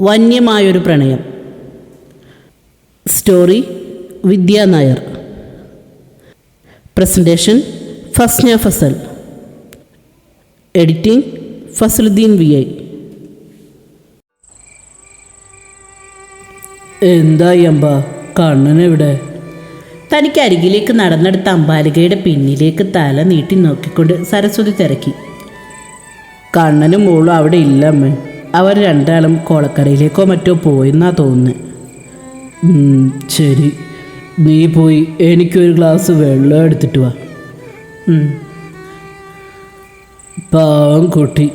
വന്യമായൊരു പ്രണയം. Story Vidya Nair. Presentation Fasna Fasal. Editing Fasaluddeen V I. എന്തായി അമ്പ? കണ്ണനെവിടെ തനിക്ക് അരികിലേക്ക് നടന്നെടുത്ത അമ്പാലികയുടെ പിന്നിലേക്ക് തല നീട്ടി നോക്കിക്കൊണ്ട് സരസ്വതി തിരക്കി. കണ്ണനും മോളും അവിടെ ഇല്ല അമ്മേ. അവർ രണ്ടാളും കോളക്കരയിലേക്കോ മറ്റോ പോയെന്നാ തോന്നുന്നത് ശരി. നീ പോയി എനിക്കൊരു ഗ്ലാസ് വെള്ളം എടുത്തിട്ട് വാ. പാവം കുട്ടി.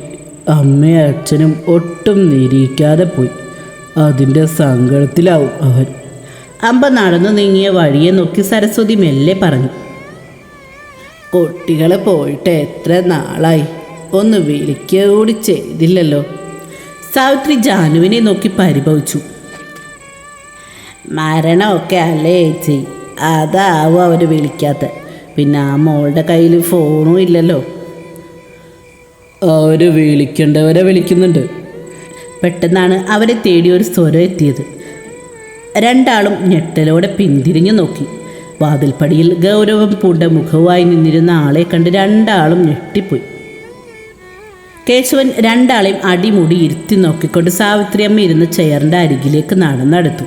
അമ്മയും അച്ഛനും ഒട്ടും നിരീക്കാതെ പോയി. അതിന്റെ സങ്കടത്തിലാവും അവൻ. അമ്പ നടന്നു നീങ്ങിയ വഴിയെ നോക്കി സരസ്വതി മെല്ലെ പറഞ്ഞു. കുട്ടികളെ പോയിട്ട് എത്ര നാളായി? ഒന്ന് വിളിക്കുക കൂടി ചെയ്തില്ലല്ലോ. സാവിത്രി ജാനുവിനെ നോക്കി പരിഭവിച്ചു. മരണമൊക്കെ അല്ലേ ചേച്ചി? അതാവും അവർ വിളിക്കാത്ത. പിന്നെ ആ മോളുടെ കയ്യിൽ ഫോണും ഇല്ലല്ലോ. അവർ വിളിക്കേണ്ടവരെ വിളിക്കുന്നുണ്ട്. പെട്ടെന്നാണ് അവരെ തേടി ഒരു സ്വരം എത്തിയത്. രണ്ടാളും ഞെട്ടലോടെ പിന്തിരിഞ്ഞു നോക്കി. വാതിൽപ്പടിയിൽ ഗൗരവം പൂണ്ട മുഖവുമായി നിന്നിരുന്ന ആളെ കണ്ട് രണ്ടാളും ഞെട്ടിപ്പോയി. കേശവൻ രണ്ടാളെയും അടിമുടി ഇരുത്തി നോക്കിക്കൊണ്ട് സാവിത്രി അമ്മ ഇരുന്ന ചെയറിന്റെ അരികിലേക്ക് നടന്നെടുത്തു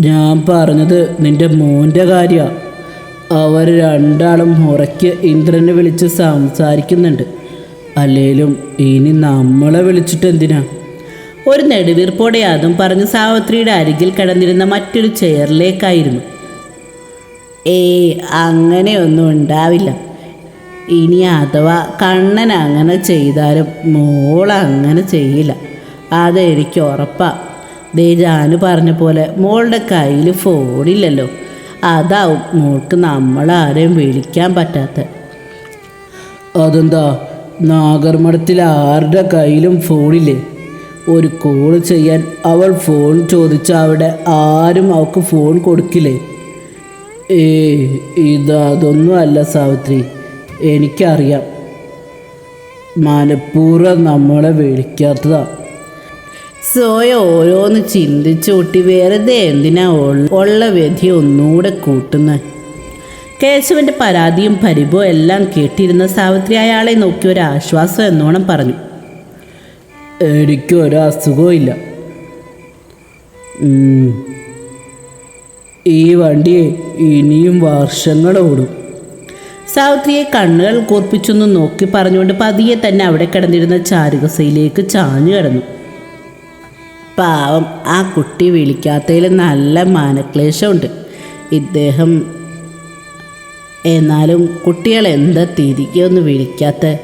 ഞാൻ പറഞ്ഞത് നിന്റെ മോന്റെ കാര്യമാണ് അവർ രണ്ടാളും ഉറക്കി ഇന്ദ്രനെ വിളിച്ച് സംസാരിക്കുന്നുണ്ട്. അല്ലേലും ഇനി നമ്മളെ വിളിച്ചിട്ട് എന്തിനാ? ഒരു നെടുവീർപ്പോടെ അതും പറഞ്ഞ് സാവിത്രിയുടെ അരികിൽ കിടന്നിരുന്ന മറ്റൊരു ചെയറിലേക്കായിരുന്നു. ഏ അങ്ങനെയൊന്നും ഉണ്ടാവില്ല. ഇനി അഥവാ കണ്ണൻ അങ്ങനെ ചെയ്താലും മോൾ അങ്ങനെ ചെയ്യില്ല. അതെനിക്ക് ഉറപ്പാ. ദേ ജാനു പറഞ്ഞ പോലെ മോളുടെ കയ്യിൽ ഫോണില്ലല്ലോ അതാവും മോൾക്ക് നമ്മളാരെയും വിളിക്കാൻ പറ്റാത്ത. അതെന്താ? നാഗർമഠത്തിൽ ആരുടെ കയ്യിലും ഫോണില്ലേ ഒരു കോൾ ചെയ്യാൻ അവൾ ഫോൺ ചോദിച്ച അവിടെ ആരും അവൾക്ക് ഫോൺ കൊടുക്കില്ലേ? ഏ ഇതൊന്നും അല്ല സാവിത്രി. എനിക്കറിയാം. മനഃപൂർവം നമ്മളെ വിളിക്കാത്തതാ. സോയ ഓരോന്ന് ചിന്തിച്ചു കൂട്ടി വെറുതെ എന്തിനാ ഉള്ള- വ്യധി ഒന്നുകൂടെ കൂട്ടുന്നത് കേശവന്റെ പരാതിയും പരിഭോ എല്ലാം കേട്ടിരുന്ന സാവിത്രി അയാളെ നോക്കി ഒരു ആശ്വാസം എന്നോണം പറഞ്ഞു. എനിക്കൊരു അസുഖവും ഇല്ല. ഈ വണ്ടി ഇനിയും വർഷങ്ങൾ ഓടും സാവിത്രിയെ കണ്ണുകൾ കൂർപ്പിച്ചൊന്ന് നോക്കി പറഞ്ഞുകൊണ്ട് പതിയെ തന്നെ അവിടെ കിടന്നിരുന്ന ചാരുകസയിലേക്ക് ചാഞ്ഞു കിടന്നു. പാവം ആ കുട്ടി വിളിക്കാത്തതിൽ നല്ല മാനക്ലേശമുണ്ട്. ഇദ്ദേഹം എന്നാലും കുട്ടികൾ എന്താ തിരികെ വിളിക്കാത്ത?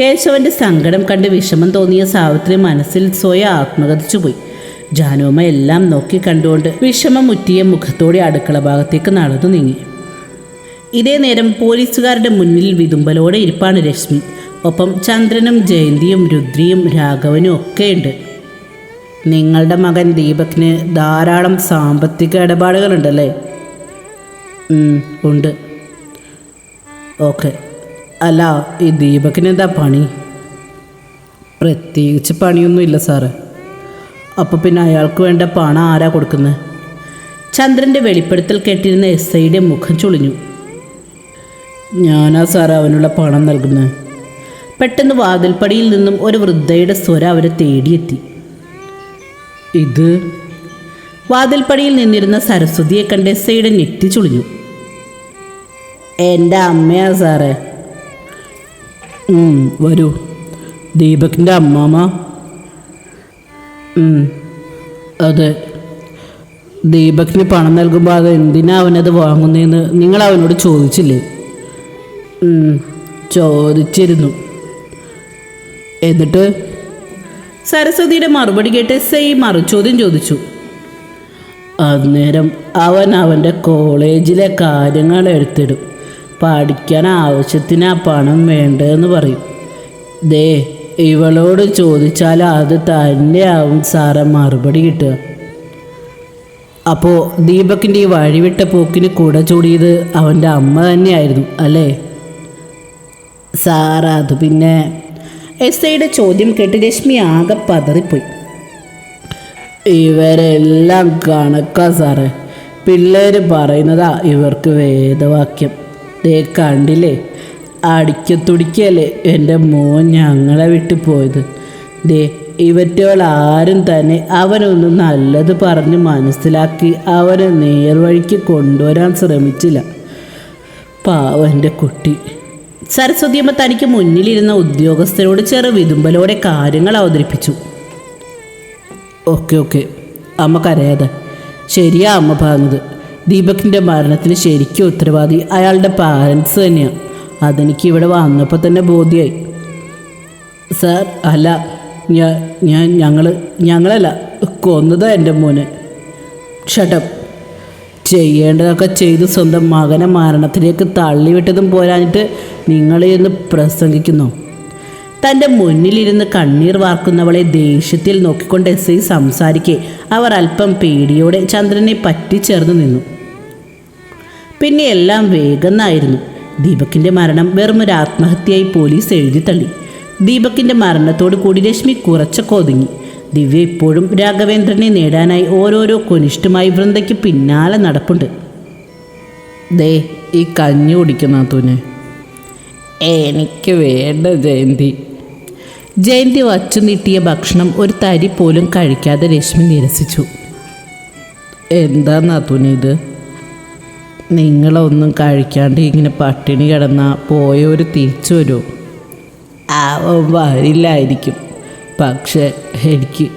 കേശവന്റെ സങ്കടം കണ്ട് വിഷമം തോന്നിയ സാവിത്രി മനസ്സിൽ സ്വയം ആത്മകഥിച്ചു പോയി. ജാനുവമ്മ എല്ലാം നോക്കി കണ്ടുകൊണ്ട് വിഷമം മുറ്റിയ മുഖത്തോടെ അടുക്കള ഭാഗത്തേക്ക് നടന്നു നീങ്ങി. ഇതേ നേരം പോലീസുകാരുടെ മുന്നിൽ വിതുമ്പലോടെ ഇരിപ്പാണ് രശ്മി. ഒപ്പം ചന്ദ്രനും ജയന്തിയും രുദ്രിയും രാഘവനും ഒക്കെയുണ്ട്. നിങ്ങളുടെ മകൻ ദീപക്കിന് ധാരാളം സാമ്പത്തിക ഇടപാടുകളുണ്ടല്ലേ? ഉണ്ട്. ഓക്കെ. അല്ല ഈ ദീപക്കിന് എന്താ പണി? പ്രത്യേകിച്ച് പണിയൊന്നുമില്ല സാറ്. അപ്പോൾ പിന്നെ അയാൾക്ക് വേണ്ട പണം ആരാ കൊടുക്കുന്നത് ചന്ദ്രന്റെ വെളിപ്പെടുത്തൽ കേട്ടിരുന്ന എസ് ഐയുടെ മുഖം ചുളിഞ്ഞു. ഞാനാ സാറേ അവനുള്ള പണം നൽകുന്നത്. പെട്ടെന്ന് വാതിൽപ്പടിയിൽ നിന്നും ഒരു വൃദ്ധയുടെ സ്വര അവരെ തേടിയെത്തി. ഇത്? വാതിൽപ്പടിയിൽ നിന്നിരുന്ന സരസ്വതിയെ കണ്ട് എസ്സയുടെ ഞെട്ടി ചുളിഞ്ഞു. എന്റെ അമ്മയാ സാറേ. വരൂ. ദീപകിന്റെ അമ്മാമ. അതെ. ദീപകിന് പണം നൽകുമ്പോൾ അത് എന്തിനാ അവനത് വാങ്ങുന്നതെന്ന് നിങ്ങൾ അവനോട് ചോദിച്ചില്ലേ? ചോദിച്ചിരുന്നു. എന്നിട്ട് സരസ്വതിയുടെ മറുപടി കേട്ട് സെയിം മറുചോദ്യം ചോദിച്ചു. അന്നേരം അവൻ അവന്റെ കോളേജിലെ കാര്യങ്ങൾ എടുത്തിടും. പഠിക്കാൻ ആവശ്യത്തിന് ആ പണം വേണ്ടതെന്ന് പറയും. ദേ ഇവളോട് ചോദിച്ചാൽ അത് തന്നെയാവും സാറെ മറുപടി കിട്ടുക. അപ്പോൾ ദീപകിന്റെ ഈ വഴിവിട്ട പോക്കിന് കൂടെ ചൂടിയത് അവന്റെ അമ്മ തന്നെയായിരുന്നു അല്ലേ? സാർ അത് പിന്നെ എസ് ഐയുടെ ചോദ്യം കേട്ട് രശ്മി ആകെ പതറിപ്പോയി. ഇവരെല്ലാം കണക്കാ സാറേ. പിള്ളേർ പറയുന്നതാ ഇവർക്ക് വേദവാക്യം. ദേ കണ്ടില്ലേ? അടിക്കത്തുടിക്കല്ലേ എന്റെ മോൻ ഞങ്ങളെ വിട്ടു പോയത്. ദേ ഇവറ്റകൾ ആരും തന്നെ അവനൊന്ന് നല്ലത് പറഞ്ഞ് മനസ്സിലാക്കി അവനെ നേർവഴിക്ക് കൊണ്ടുവരാൻ ശ്രമിച്ചില്ല. പാവന്റെ കുട്ടി. സരസ്വതിയമ്മ തനിക്ക് മുന്നിലിരുന്ന ഉദ്യോഗസ്ഥരോട് ചെറു വിതുമ്പലോടെ കാര്യങ്ങൾ അവതരിപ്പിച്ചു. ഓക്കെ ഓക്കെ അമ്മ കരയാതെ. ശരിയാ അമ്മ പറഞ്ഞത്. ദീപകിന്റെ മരണത്തിന് ശരിക്കും ഉത്തരവാദി അയാളുടെ പാരൻസ് തന്നെയാണ് അതെനിക്ക് ഇവിടെ വന്നപ്പോൾ തന്നെ ബോധ്യമായി സാർ അല്ല ഞാൻ ഞാൻ ഞങ്ങൾ ഞങ്ങളല്ല കൊന്നതാ എന്റെ മോനെ. ഷട്ടപ്പ്. ചെയ്യേണ്ടതൊക്കെ ചെയ്ത് സ്വന്തം മകനെ മരണത്തിലേക്ക് തള്ളിവിട്ടതും പോരാഞ്ഞിട്ട് നിങ്ങളെ ഒന്ന് പ്രസംഗിക്കുന്നു. തന്റെ മുന്നിലിരുന്ന് കണ്ണീർ വാർക്കുന്നവളെ ദേഷ്യത്തിൽ നോക്കിക്കൊണ്ട് എസ് ഐ സംസാരിക്കെ. അവർ അല്പം പേടിയോടെ ചന്ദ്രനെ പറ്റിച്ചേർന്ന് നിന്നു. പിന്നെ എല്ലാം വേഗന്നായിരുന്നു. ദീപകിന്റെ മരണം വെറും ഒരു ആത്മഹത്യയായി പോലീസ് എഴുതി തള്ളി ദീപകിന്റെ മരണത്തോടു കൂടി രശ്മി കുറച്ചൊക്കെ ഒതുങ്ങി. ദിവ്യ ഇപ്പോഴും രാഘവേന്ദ്രനെ നേടാനായി ഓരോരോ കൊനിഷ്ഠമായി വൃന്ദയ്ക്ക് പിന്നാലെ നടപ്പുണ്ട്. ദേ ഈ കഞ്ഞി കുടിക്കുന്ന തൂനെ എനിക്ക് വേണ്ട ജയന്തി. ജയന്തി വച്ചു നീട്ടിയ ഭക്ഷണം ഒരു തരി പോലും കഴിക്കാതെ രശ്മി നിരസിച്ചു. എന്താ നാത്തൂനെ ഇത്? നിങ്ങളൊന്നും കഴിക്കാണ്ട് ഇങ്ങനെ പട്ടിണി കിടന്നാൽ പോയവർ തിരിച്ചു വരുമോ അവൻ വരില്ലായിരിക്കും. പക്ഷെ എനിക്ക്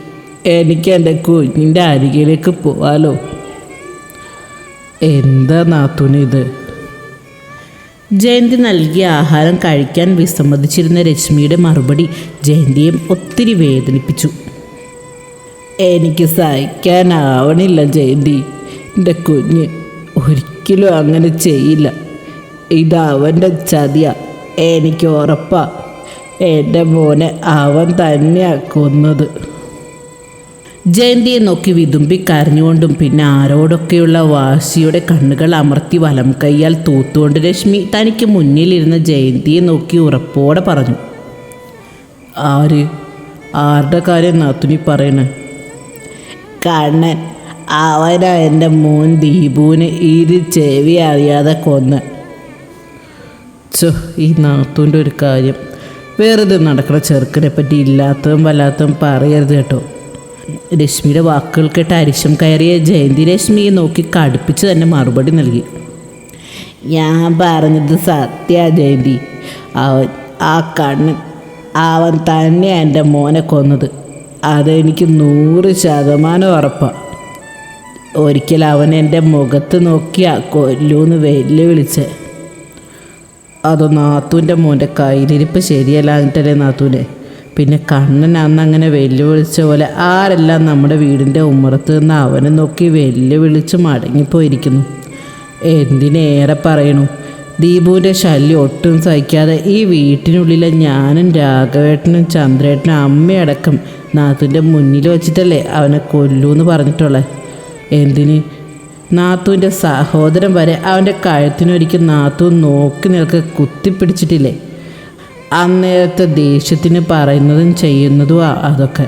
എനിക്ക് എന്റെ കുഞ്ഞിന്റെ അരികിലേക്ക് പോവാലോ? എന്താ നാത്തൂന് ഇത്? ജയന്തി നൽകിയ ആഹാരം കഴിക്കാൻ വിസമ്മതിച്ചിരുന്ന രശ്മിയുടെ മറുപടി ജയന്തിയെ ഒത്തിരി വേദനിപ്പിച്ചു. എനിക്ക് സഹിക്കാനാവണില്ല ജയന്തി. എന്റെ കുഞ്ഞ് ഒരിക്കലും അങ്ങനെ ചെയ്യില്ല. ഇത് അവന്റെ ചതിയ. എനിക്ക് ഉറപ്പാ. എന്റെ മോനെ അവൻ തന്നെയാ കൊന്നത്. ജയന്തിയെ നോക്കി വിതുമ്പി കരഞ്ഞുകൊണ്ടും പിന്നെ ആരോടൊക്കെയുള്ള വാശിയുടെ കണ്ണുകൾ അമർത്തി വലം കൈയാൽ തൂത്തുകൊണ്ട് രശ്മി തനിക്ക് മുന്നിലിരുന്ന ജയന്തിയെ നോക്കി ഉറപ്പോടെ പറഞ്ഞു ആര്? ആരുടെ കാര്യം നാത്തുനി പറയണേ? കണ്ണൻ അവനാ എന്റെ മോൻ ദീപുവിന് ഇരു ചെവി അറിയാതെ കൊന്ന്. ചോ ഈ നാത്തൂന്റെ ഒരു കാര്യം. വേറെത് നടക്കുന്ന ചെറുക്കനെ പറ്റി ഇല്ലാത്തതും വല്ലാത്തതും പറയരുത് കേട്ടോ. രശ്മിയുടെ വാക്കുകൾ കേട്ട് അരിശം കയറിയ ജയന്തി രശ്മിയെ നോക്കി കടുപ്പിച്ച് തന്നെ മറുപടി നൽകി. ഞാൻ പറഞ്ഞത് സത്യ ജയന്തി. അവൻ ആ കണ്ണ് അവൻ തന്നെ എന്റെ മോനെ കൊന്നത്. അതെനിക്ക് നൂറ് ശതമാനം ഉറപ്പാണ് ഒരിക്കൽ അവൻ എന്റെ മുഖത്ത് നോക്കിയാ കൊല്ലൂന്ന് വെല്ലുവിളിച്ചേ. അത് നാത്തൂന്റെ മോന്റെ കയ്യിലിരിപ്പ് ശരിയല്ല എന്നിട്ടല്ലേ നാത്തൂനെ? പിന്നെ കണ്ണൻ അന്ന് അങ്ങനെ വെല്ലുവിളിച്ച പോലെ ആരെല്ലാം നമ്മുടെ വീടിന്റെ ഉമ്മറത്ത് നിന്ന് അവനെ നോക്കി വെല്ലുവിളിച്ച് മടങ്ങിപ്പോയിരിക്കുന്നു. എന്തിനേറെ പറയണു? ദീപുവിന്റെ ശല്യം ഒട്ടും സഹിക്കാതെ ഈ വീട്ടിനുള്ളിലെ ഞാനും രാഘവേട്ടനും ചന്ദ്രേട്ടനും അമ്മയടക്കം നാത്തിന്റെ മുന്നിൽ വച്ചിട്ടല്ലേ അവനെ കൊല്ലൂന്ന് പറഞ്ഞിട്ടുള്ളത് എന്തിന്? നാത്തൂന്റെ സഹോദരൻ വരെ അവന്റെ കഴുത്തിനൊരിക്കൽ നാത്തു നോക്കി നിൽക്കെ കുത്തിപ്പിടിച്ചിട്ടില്ലേ? അന്നേരത്തെ ദേഷ്യത്തിന് പറയുന്നതും ചെയ്യുന്നതും അതൊക്കെ.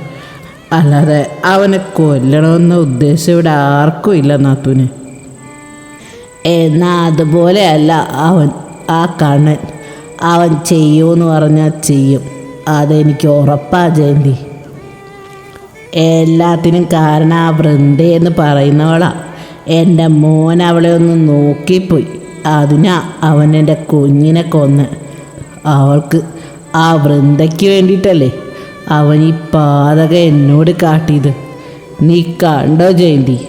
അല്ലാതെ അവനെ കൊല്ലണമെന്ന ഉദ്ദേശം ഇവിടെ ആർക്കും ഇല്ല നാത്തുവിന് എന്നാൽ അതുപോലെയല്ല അവൻ ആ കണ്ണൻ. അവൻ ചെയ്യുമെന്ന് പറഞ്ഞാൽ ചെയ്യും. അതെനിക്ക് ഉറപ്പാ ജയന്തി. എല്ലാത്തിനും കാരണം ആ വൃന്ദ എന്ന് പറയുന്നവളാ. എന്റെ മോൻ അവളെ ഒന്ന് നോക്കിപ്പോയി. അതിനാ അവൻ എന്റെ കുഞ്ഞിനെ കൊന്ന്. അവൾക്ക് ആ വൃന്ദയ്ക്ക് വേണ്ടിയിട്ടല്ലേ അവൻ ഈ പാതക എന്നോട് കാട്ടിയത്. നീ കണ്ടോ ജയന്തി?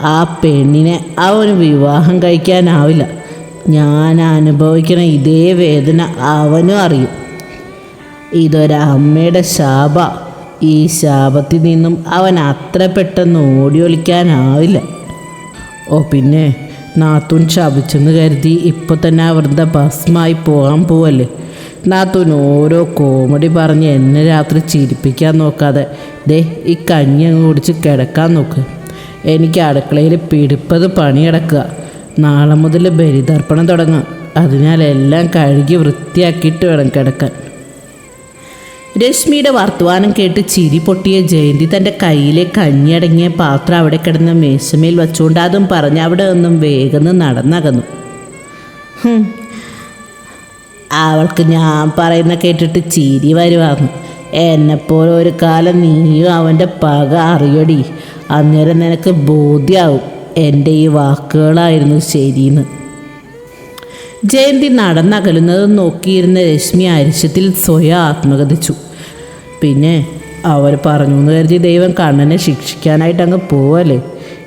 ആ പെണ്ണിനെ അവന് വിവാഹം കഴിക്കാനാവില്ല. ഞാൻ അനുഭവിക്കുന്ന ഇതേ വേദന അവനും അറിയും. ഇതൊരമ്മയുടെ ശാപ. ഈ ശാപത്തിൽ നിന്നും അവൻ അത്ര പെട്ടെന്ന് ഓടി ഒളിക്കാനാവില്ല. ഓ പിന്നെ നാത്തൂൻ ശപിച്ചെന്ന് കരുതി ഇപ്പോൾ തന്നെ അവരുടെ ഭസ്മായി പോകാൻ പോവല്ലേ? നാത്തൂൻ ഓരോ കോമഡി പറഞ്ഞ് എന്നെ രാത്രി ചിരിപ്പിക്കാൻ നോക്കാതെ ദേ ഈ കഞ്ഞി അങ്ങ് കുടിച്ച് കിടക്കാൻ നോക്ക്. എനിക്ക് അടുക്കളയിൽ പിടിപ്പത് പണി കിടക്കുക നാളെ മുതൽ ബലിതർപ്പണം തുടങ്ങാം. അതിനാൽ എല്ലാം കഴുകി വൃത്തിയാക്കിയിട്ട് വേണം കിടക്കാൻ. രശ്മിയുടെ വർത്തമാനം കേട്ട് ചിരി പൊട്ടിയ ജയന്തി തന്റെ കയ്യിലെ കഞ്ഞിയടങ്ങിയ പാത്രം അവിടെ കിടന്ന മേശമേൽ വച്ചുകൊണ്ട് അതും പറഞ്ഞ് അവിടെ നിന്നും വേഗം നടന്നകന്നു. അവൾക്ക് ഞാൻ പറയുന്ന കേട്ടിട്ട് ചിരി വരുവാന്ന് എന്നെപ്പോലെ ഒരു കാലം നീയും അവന്റെ പക അറിയടി. അന്നേരം നിനക്ക് ബോധ്യാവും എന്റെ ഈ വാക്കുകളായിരുന്നു ശരിയെന്ന് ജയന്തി നടന്നകലുന്നത് നോക്കിയിരുന്ന രശ്മി അരിശത്തിൽ സ്വയം ആത്മകഥിച്ചു പിന്നെ അവർ പറഞ്ഞു എന്ന് കരുതി ദൈവം കണ്ണനെ ശിക്ഷിക്കാനായിട്ട് അങ്ങ് പോവല്ലേ?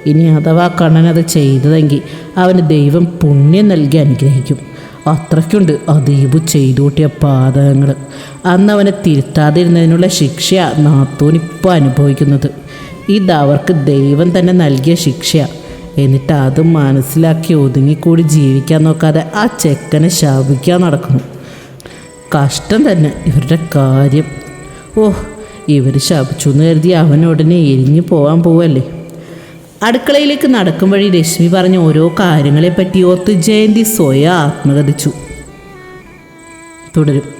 ഇനി അഥവാ കണ്ണൻ അത് ചെയ്തതെങ്കിൽ അവന് ദൈവം പുണ്യം നൽകി അനുഗ്രഹിക്കും. അത്രയ്ക്കുണ്ട് അദീപ് ചെയ്തു കൂട്ടിയ പാതകങ്ങൾ അന്ന് അവനെ തിരുത്താതിരുന്നതിനുള്ള ശിക്ഷ നാത്തോനിപ്പോൾ അനുഭവിക്കുന്നത്. ഇത് അവർക്ക് ദൈവം തന്നെ നൽകിയ ശിക്ഷയാണ് എന്നിട്ട് അത് മനസ്സിലാക്കി ഒതുങ്ങിക്കൂടി ജീവിക്കാൻ നോക്കാതെ ആ ചെക്കനെ ശാപിക്കാൻ നടക്കുന്നു. കഷ്ടം തന്നെ ഇവരുടെ കാര്യം. ഓ ഇവർ ശപിച്ചു എന്ന് കരുതി അവൻ ഉടനെ എരിഞ്ഞു പോകാൻ പോവല്ലേ? അടുക്കളയിലേക്ക് നടക്കും വഴി രശ്മി പറഞ്ഞ ഓരോ കാര്യങ്ങളെപ്പറ്റി ഓർത്ത് ജയന്തി സ്വയം ആത്മകഥിച്ചു. തുടരും.